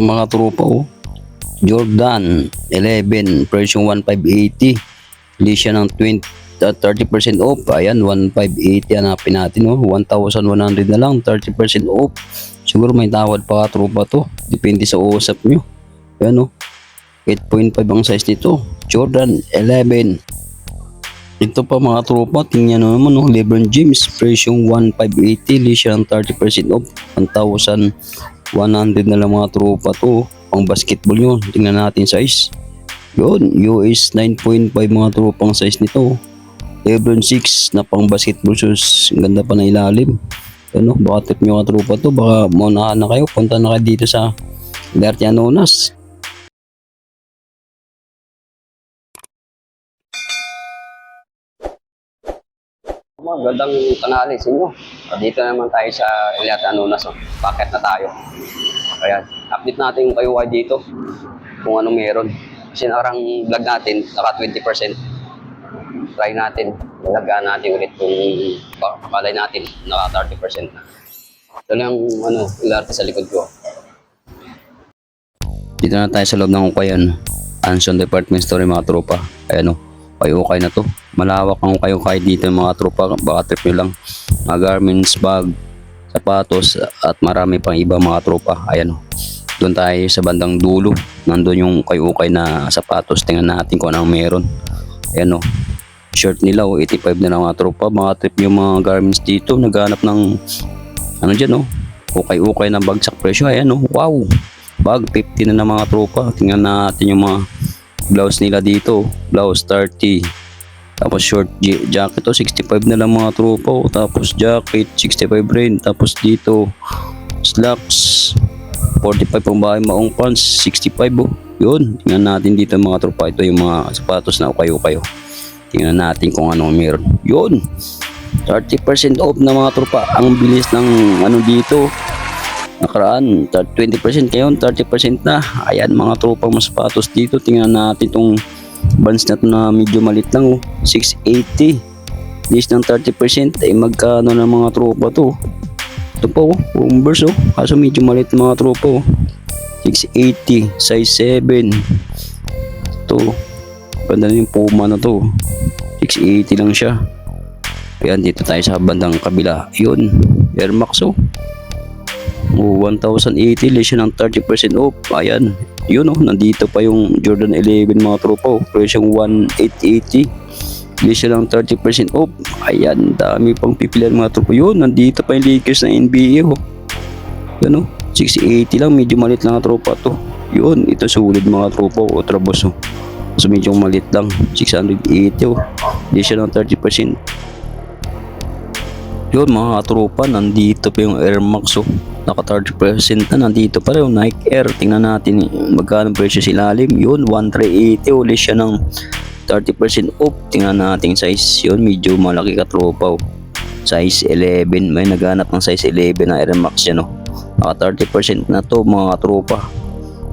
Ito mga tropa oh. Jordan 11 presyo 1580. Hindi siya ng 20 uh, 30% off. Ayan 1580 hanapin natin oh. 1100 na lang 30% off. Siguro may tawad pa tropa to. Depende sa usap nyo. Ayan oh. 8.5 ang size nito. Jordan 11. Ito pa mga tropa, tingnan naman no, Lebron James, presyong 1,580, li siya ng 30% off, 1,100 na lang mga tropa to, pang basketball yun, tingnan natin size. Yun, US 9.5 mga tropa ang size nito. Lebron 6 na pang basketball shoes, ang ganda pa na ilalim. Ano, baka trip nyo mga tropa to, baka maunahan na kayo, punta na kayo dito sa Gartianonas. Magandang tanghali sa inyo. Dito naman tayo sa Eliata Anunas. Oh. Bakit na tayo? Ayan. Update natin yung kayo dito. Kung ano meron. Kasi nakarang vlog natin, naka 20%. Try natin. Nalagaan natin ulit kung pakalay natin, naka 30% na. Ito lang ano, ilarte sa likod ko. Dito na tayo sa loob ng Ukayan. Anson Department Store mga tropa. Ayan o. Ukay-ukay na to. Malawak ang ukay-ukay dito mga tropa. Baka trip nyo lang. Mga garments, bag, sapatos, at marami pang iba mga tropa. Ayan o. Doon tayo sa bandang dulo. Nandun yung ukay-ukay na sapatos. Tingnan natin kung anong meron. Ayan o. Shirt nila o 85 na lang mga tropa. Mga trip yung mga garments dito. Naghanap ng ano dyan o. Ukay-ukay na bagsak presyo. Ayan o. Wow. Bag 50 na ng mga tropa. Tingnan natin yung mga blouse nila dito. Blouse 30. Tapos short jacket to 65 na lang mga tropa. oh. Tapos jacket 65 rin. Tapos dito slacks 45 pang bahay maong pants 65 oh. Yun. Tingnan natin dito mga tropa. Ito yung mga sapatos na ukayo-kayo. Tingnan natin kung ano meron. Yun. 30% off na mga tropa. Ang bilis ng ano dito nakaraan 20% ngayon 30% na. Ayan mga tropang mas sapatos dito. Tingnan natin itong bands na to na medyo malit lang oh. 680 list ng 30% ay magkano ng mga tropa to? Ito po oh Converse oh. Kaso medyo malit mga tropa oh. 680 size 7 ito ganda na yung Puma na to 680 lang siya. Ayan dito tayo sa bandang kabila. Yun Air oh Oh, 1,080 less ng 30% off. Ayan. Yun oh, nandito pa yung Jordan 11 mga tropa. Oh. Presyong 1,880. Less ng 30% off. Ayan, dami pang pipilian mga tropa. Yun, nandito pa yung Lakers na NBA oh. Yan oh, 680 lang. Medyo malit lang ang tropa to. Yun, ito sulit mga tropa. O, trabos oh. So, medyo malit lang. 680 oh. Less ng 30%. Yun mga tropa, nandito pa yung Air Max oh. Naka 30% na nandito pa rin Nike Air. Tingnan natin magkano presyo sa ilalim. Yun, 1380 uli siya ng 30% off. Tingnan natin size yun, medyo malaki ka tropa oh. Size 11, may naghanap ng size 11 na Air Max yan oh. Naka 30% na to mga tropa.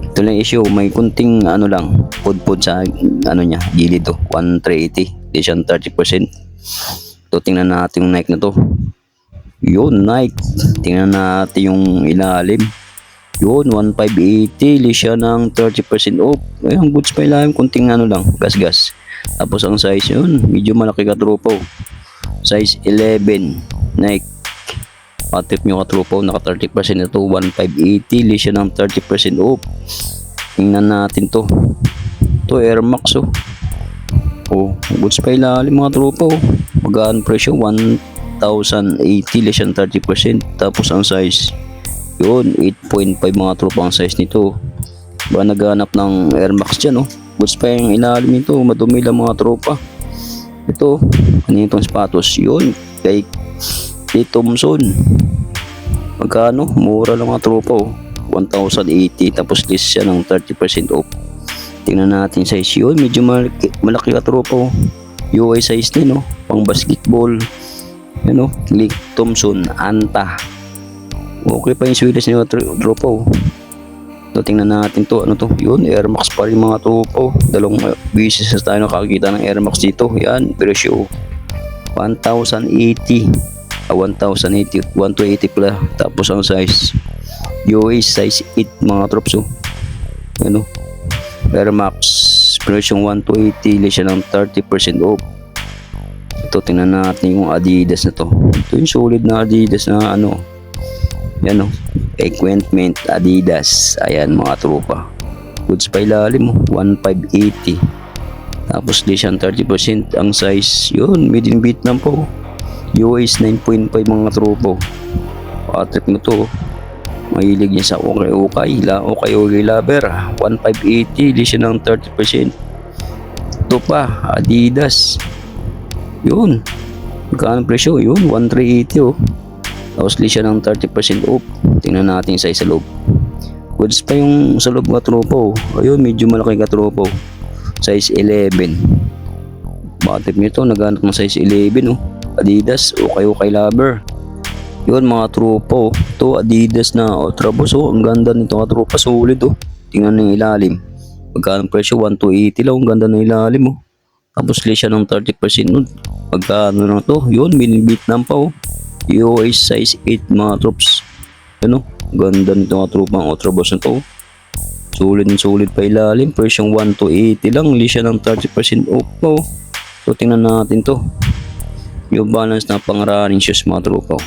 Ito lang issue, may kunting ano lang, pud-pud sa ano niya, gilid oh, 1380. Di siya 30%. Ito tingnan natin yung Nike na to. Yun, Nike. Tingnan natin yung ilalim. Yun, 1580. Li siya ng 30% off. Ay, ang goods pa ilalim. Kunting ano lang, gas-gas. Tapos ang size yun, medyo malaki ka tropo. Size 11. Nike. Patip nyo ka tropo. Naka 30% ito. 1580. Li siya ng 30% off. Tingnan natin to. To Air Max oh. Oh, goods pa ilalim mga tropa oh. Magaan presyo 1,080 less than 30%. Tapos ang size yun 8.5 mga tropa ang size nito. Ba naghanap ng Air Max dyan oh. Goods pa yung ilalim nito. Madumi lang mga tropa. Ito, ano itong sapatos? Yun, kay, kay Thompson. Magkano? Mura lang mga tropa oh. 1,080 tapos list siya ng 30% off. Tingnan natin size yun. Medyo malaki, malaki ka tropa. oh. UI size din, no? Pang basketball. Ano? Lick Thompson, Anta. Okay pa yung Swedish tro- tropa. oh. So, tingnan natin to. Ano to? Yun, Air Max pa rin mga tropa. oh. Dalawang uh, beses na tayo nakakita ng Air Max dito. Yan, presyo. 1,080. Ah, 1,080. 1,280 pala. Tapos ang size. UA size 8 mga troops oh. Ano? Air Max version 1 to 80 siya ng 30% off. Ito tingnan natin yung Adidas na to. Ito yung solid na Adidas na ano. Yan oh. Equipment Adidas. Ayan mga tropa. Goods pa ilalim oh. 1580. Tapos di siyang 30% ang size. Yun, made in Vietnam po. US 9.5 mga tropo. Patrip mo to. oh. Mahilig niya sa okay okay. La okay okay lover. 1580. Di siya ng 30%. Ito pa. Adidas. Yun. Magkano presyo? Yun. 1380 oh. Tapos di siya ng 30% off. Tingnan natin sa loob. Goods pa yung sa loob mga tropo. oh. Ayun, medyo malaki ka tropo. Size 11. Bakit nito? Naghanap ng size 11 oh. Adidas. Okay okay lover. Yun mga tropa oh. Ito Adidas na Ultra Boss oh. Ang ganda nito mga tropa. Solid oh. Tingnan ng ilalim. Magkano presyo? 1 to 80 lang. Ang ganda ng ilalim oh. Tapos less siya ng 30% nun. Magkano na to? Yun, binibit nam pa oh. US size 8 mga troops. Ano? Ganda nito mga tropa. Ang Ultra Boss na to oh. Solid and solid pa ilalim. Presyong 1 to 80 lang. Less siya ng 30% off oh. So tingnan natin to. Yung balance na pang running shoes mga tropa. oh.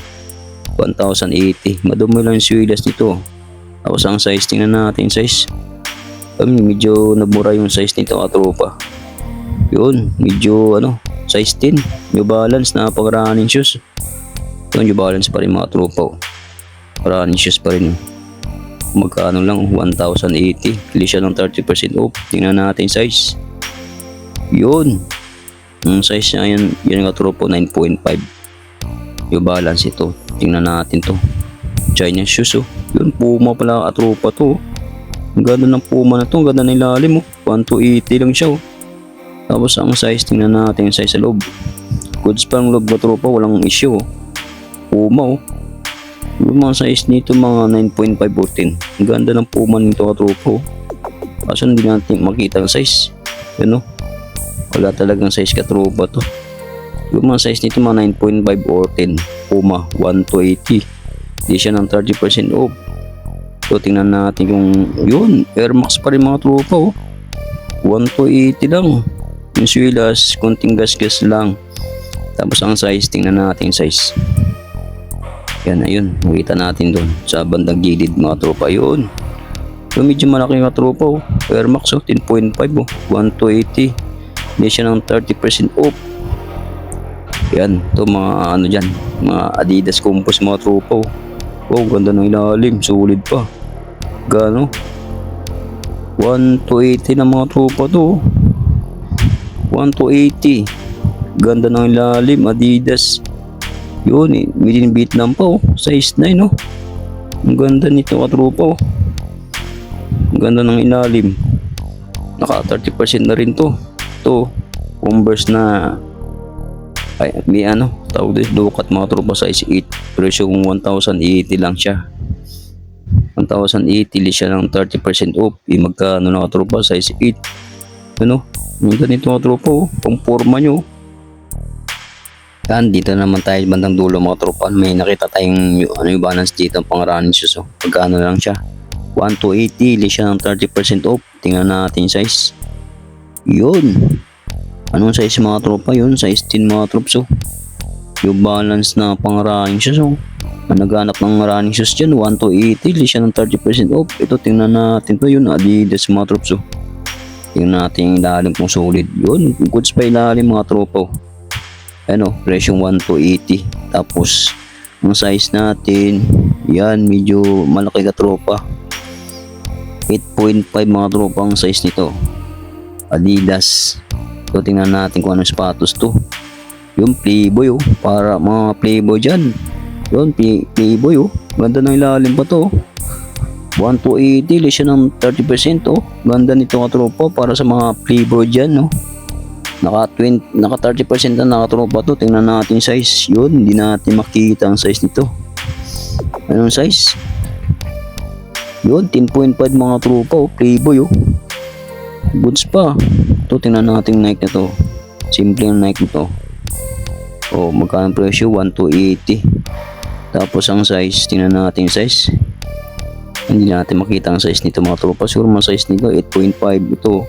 1,080. Madumi lang swilas nito. Tapos ang size, tingnan natin size. Um, medyo nabura yung size nito mga tropa. Yun, medyo ano, size 10. New balance na pang running shoes. Yun, new balance pa rin mga tropa. oh. Running shoes pa rin. Magkano lang, 1,080. Kili siya ng 30% off. Tingnan natin yung size. Yun. Ang size niya yan, yan nga tropo 9.5. Yung balance ito. Tingnan natin to. China shoes oh. Yun, Puma pala atropa to. oh. Ang ganda ng Puma na to. Ang ganda ng ilalim oh. 1 to 80 lang siya oh. Tapos ang size, tingnan natin yung size sa loob. Goods pa ang loob na tropa, walang issue. Puma oh. Yung mga size nito mga 9.5 14. Ang ganda ng Puma nito katropa oh. Kaso hindi natin makita ang size. Yan oh. Wala talagang size katropa to. Yung mga size nito mga 9.5 or 10. Puma 1 to 80. Di siya ng 30% off. So tingnan natin yung yun. Air Max pa rin mga tropa oh. 1 to 80 lang. Yung swilas, konting gas-gas lang. Tapos ang size, tingnan natin size. Yan na yun. Makita natin doon. Sa bandang gilid mga tropa. Yun. Yung medyo malaki mga tropa oh. Air Max oh. 10.5 oh. 1 to 80. Hindi siya ng 30% off. Yan. Ito mga ano dyan. Mga Adidas Compos mga tropa oh. Oh, ganda ng ilalim. Solid pa. Gano? 1 to 80 na mga tropa to. oh. 1 to 80. Ganda ng ilalim. Adidas. Yun eh. Made Vietnam pa oh. Size 9 oh. Ang ganda nito mga tropa oh. Ang ganda ng ilalim. Naka 30% na rin to. To. Converse na ay, may ano, tawag dito dukat mga tropa size 8. Presyo kung 1,080 lang siya. 1,080 li siya ng 30% off. Eh, magkano na tropa size 8. Ano? Yung ganito mga tropa oh. Pang forma nyo. Yan, dito naman tayo bandang dulo mga tropa. May nakita tayong ano yung balance dito pang running shoes. Oh. Magkano lang siya. 1 to 80 li siya ng 30% off. Tingnan natin size. Yun. Anong size mga tropa yun? Size 10 mga troops oh. Yung balance na pang running shoes oh. Naghanap ng running shoes dyan, 1 to 80, li siya ng 30% off. Ito, tingnan natin to yun, Adidas mga troops oh. Tingnan natin yung ilalim kung solid. Yun, goods pa ilalim mga tropa oh. Ano, presyong 1 to 80. Tapos, ang size natin, yan, medyo malaki ka tropa. 8.5 mga tropa ang size nito. Adidas. So, tingnan natin kung anong sapatos to. Yung Playboy oh. Para mga Playboy dyan. Yun, play, Playboy oh. Ganda ng ilalim pa to. oh. 1 to 80, less siya ng 30% oh. Ganda nito mga tropa para sa mga Playboy dyan no. Naka 20, naka 30% na nakatropa to. Tingnan natin size. Yun, hindi natin makita ang size nito. Anong size? Yun, 10.5 mga tropa oh. Playboy oh. Goods pa. Ito, tingnan natin Nike na to. Simple yung Nike nito. Oh, magkano ang presyo? 1 to 80. Tapos ang size, tingnan natin size. Hindi natin makita ang size nito mga tropa. Siguro mga size nito 8.5 ito.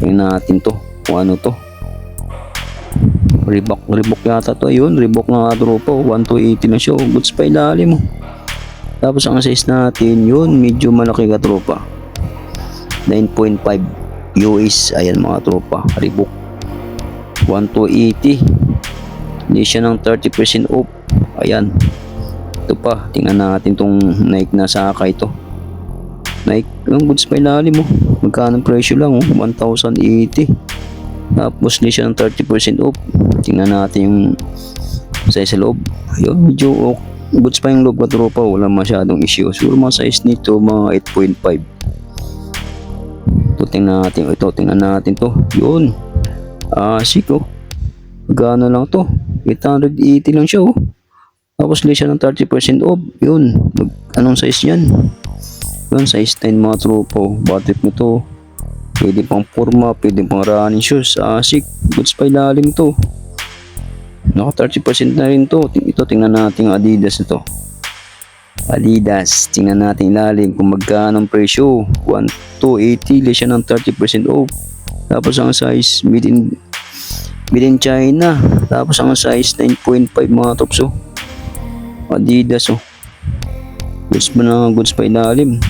Tingnan natin to. Kung ano to. Reebok, Reebok yata to. Ayun, Reebok nga tropa. 1 to 80 na siya. oh. Goods pa ilalim mo. Tapos ang size natin, yun, medyo malaki ka tropa. 9.5 US. Ayan mga tropa. Reebok. 1 to 80. Hindi siya ng 30% off. Ayan. Ito pa. Tingnan natin tong Nike na saka ito. Nike. Ang goods pa ilalim mo. Magkano ang presyo lang oh. 1,080. Tapos hindi siya ng 30% off. Tingnan natin yung size sa loob. Ayun, medyo ok. Goods pa yung loob ka tropa. Wala masyadong issue. Siguro mga size nito mga 8.5. Ito tingnan natin. Ito tingnan natin to. Yun. Ah, siko. Magkano lang to? 880 lang siya oh. Tapos hindi siya ng 30% off. Yun. Anong size yan? Yun, size 10 mga oh. Batik mo to. Pwede pang forma, pwede pang running shoes. Asik, goods pa ilalim to. Naka 30% na rin to. Ito, tingnan natin yung Adidas ito. Adidas, tingnan natin ilalim kung magkano ang presyo. 1 to 80, less siya ng 30% off. Tapos ang size made in made in China. Tapos ang size 9.5 mga tops oh. Adidas oh. Goods pa na goods pa ilalim.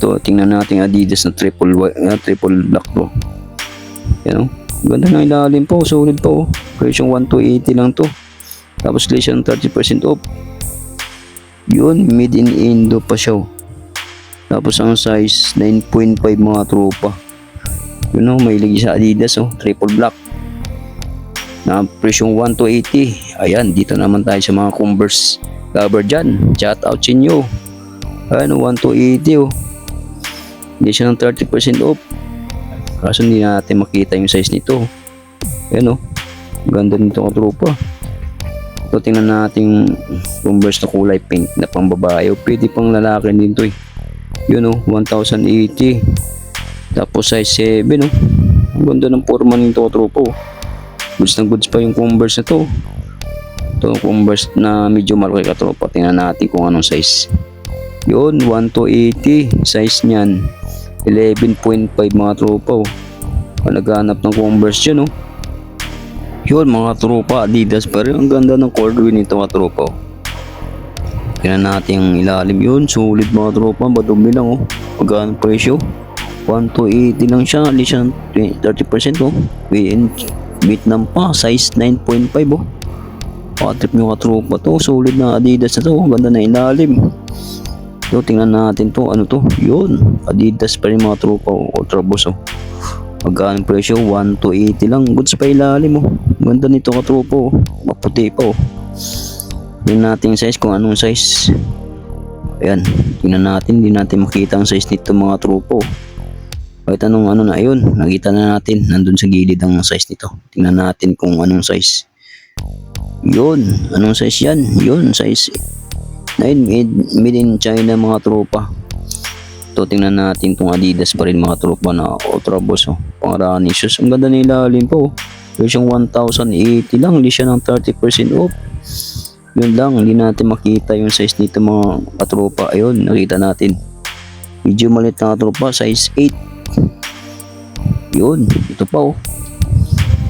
Ito, tingnan natin Adidas na triple ah, triple black to. Yan oh. Ganda ng ilalim po, solid po. Oh. Presyong 1 to 80 lang to. Tapos less siya ng 30% off. Yun, made in Indo pa siya. oh. Tapos ang size 9.5 mga tropa. Yun oh, may lagi sa Adidas oh, triple black. Na presyong 1 to 80. Ayan, dito naman tayo sa mga Converse cover dyan. Shout out sa inyo. Ayan, 1 to 80 oh. Hindi siya ng 30% off. Kaso hindi natin makita yung size nito. Ayan oh. Ganda nito ka tropa. Ito tingnan natin Converse na kulay pink na pang babae. O pwede pang lalaki din to eh. Yun oh, 1,080. Tapos size 7 oh. Ganda ng forma nito ka tropa oh. Goods na goods pa yung Converse na to. Ito Converse na medyo malaki ka tropa. Tingnan natin kung anong size. Yun, 1 to 80. Size niyan. 11.5 mga tropa oh. Naghanap ng Converse yun oh. Yun mga tropa, Adidas pa rin. Ang ganda ng colorway nito mga tropa. oh. Tingnan natin yung ilalim yun. Sulit mga tropa. Madumi lang oh. Magkano presyo? 1 to 80 lang siya. Siya ng 30% oh. Within Vietnam pa. Size 9.5 oh. Patrip nyo katropa to. Solid na Adidas na to. Ang Ganda na ilalim. So, tingnan natin to. Ano to? Yun. Adidas pa rin mga tropa. Oh. Ultra boss oh. Magkano presyo? 1 to 80 lang. Goods pa ilalim oh. Ganda nito katropa oh. Maputi pa oh. Tingnan natin yung size kung anong size. Ayan. Tingnan natin. Hindi natin makita ang size nito mga tropa oh. Kahit anong ano na ayun. Nakita na natin. Nandun sa gilid ang size nito. Tingnan natin kung anong size. Yun. Anong size yan? Yun. Size 9 made, made in China mga tropa. Ito tingnan natin tong Adidas pa rin mga tropa na Ultra Boss oh. Pang running shoes. Ang ganda na ilalim po. oh. Pero siyang 1,080 lang. Hindi siya ng 30% off. Yun lang. Hindi natin makita yung size nito mga katropa. Ayun. Nakita natin. Medyo malit na katropa. Size 8 yun ito pa oh.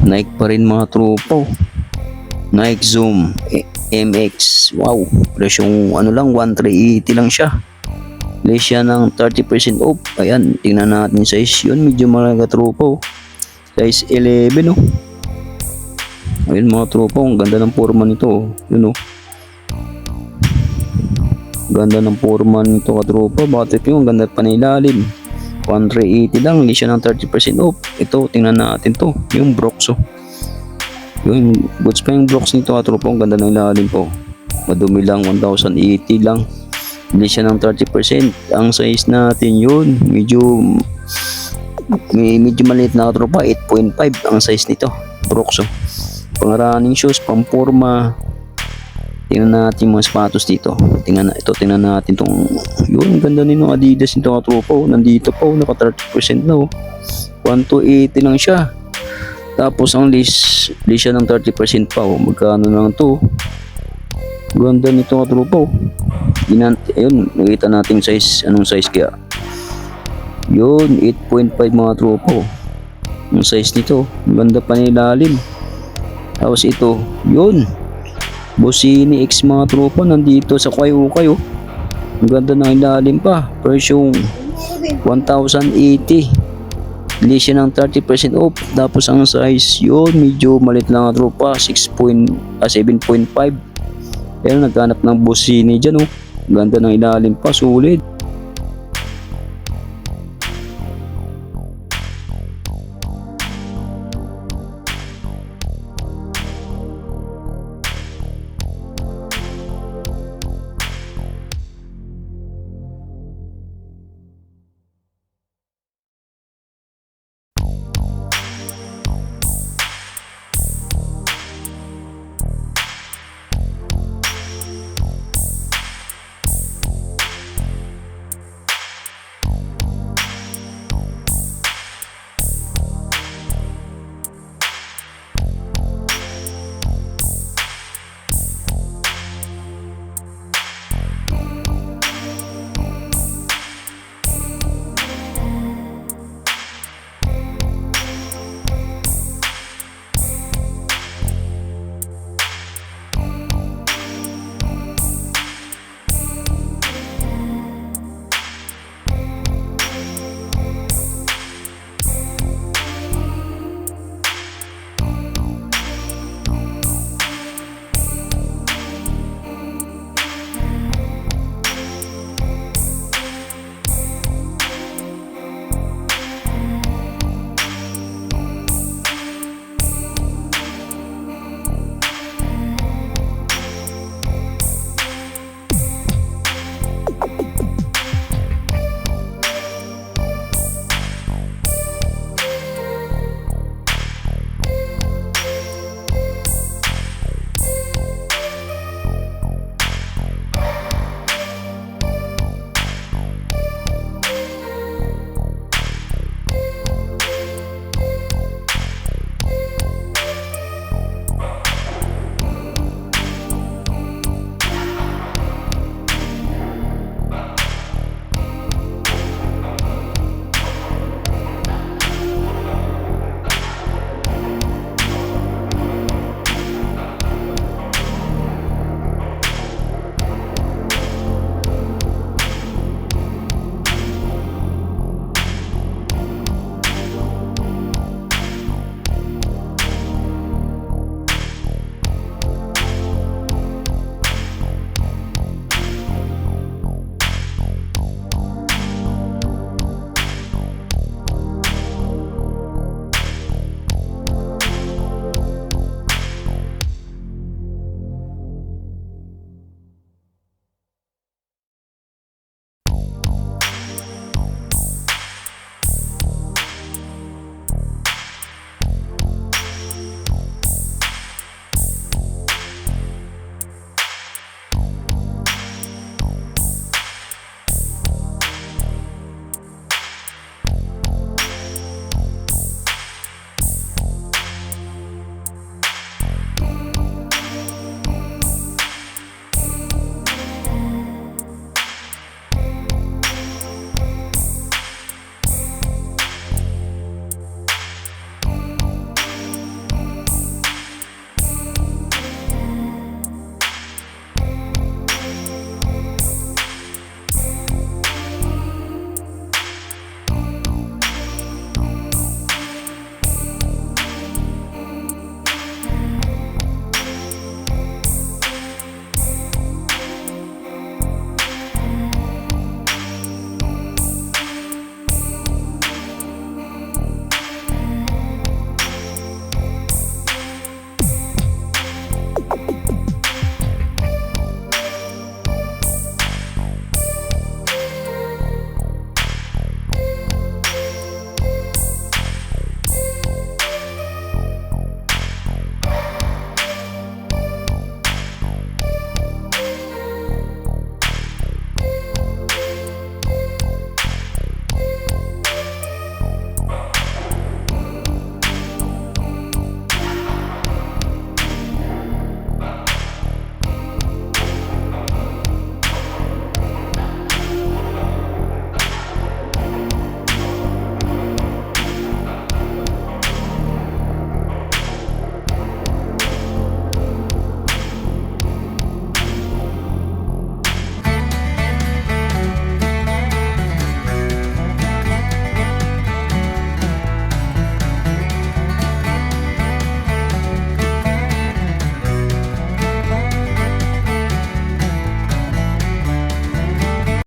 Nike pa rin mga tropa oh. Nike Zoom eh, MX wow. Presyong ano lang 1380 lang siya. Less siya ng 30% off. Ayan tingnan natin size. Yun medyo malaga tropa oh. size 11 oh. Ayun mga tropa oh, ang ganda ng forma nito oh. yun oh. Ganda ng forma nito katropa batik yung ganda panilalim 480 lang, hindi siya ng 30% off. Ito, tingnan natin to, yung Broxo. Oh. Yung goods pa yung Brox nito, ah, katropa, ang ganda ng ilalim po. Madumi lang, 1,080 lang. Hindi siya ng 30%. Ang size natin yun, medyo may medyo maliit na katropa, 8.5 ang size nito, Broxo. Oh. Pang running shoes, pang forma, Tingnan natin mga sapatos dito. Tingnan ito, tingnan natin tong yun, ganda nito Adidas nito mga tropa. Oh. Nandito pa, oh, naka 30% na. Oh. 1 to 80 lang siya. Tapos ang list, list siya ng 30% pa. Oh. Magkano lang to? Ganda nito mga tropa oh. Ginan ayun, nakita natin size, anong size kaya? Yun, 8.5 mga tropa. Yung size nito, ang ganda pa nilalim. Tapos ito, yun. Bosini X mga tropa nandito sa Kway-Ukay oh. Ganda ng ilalim pa. Presyong 1,080. Bili siya ng 30% off. Tapos ang size yun, medyo malit lang ang tropa. 6 point, ah, 7.5. Pero naghanap ng Bosini dyan oh. Ganda ng ilalim pa, sulit.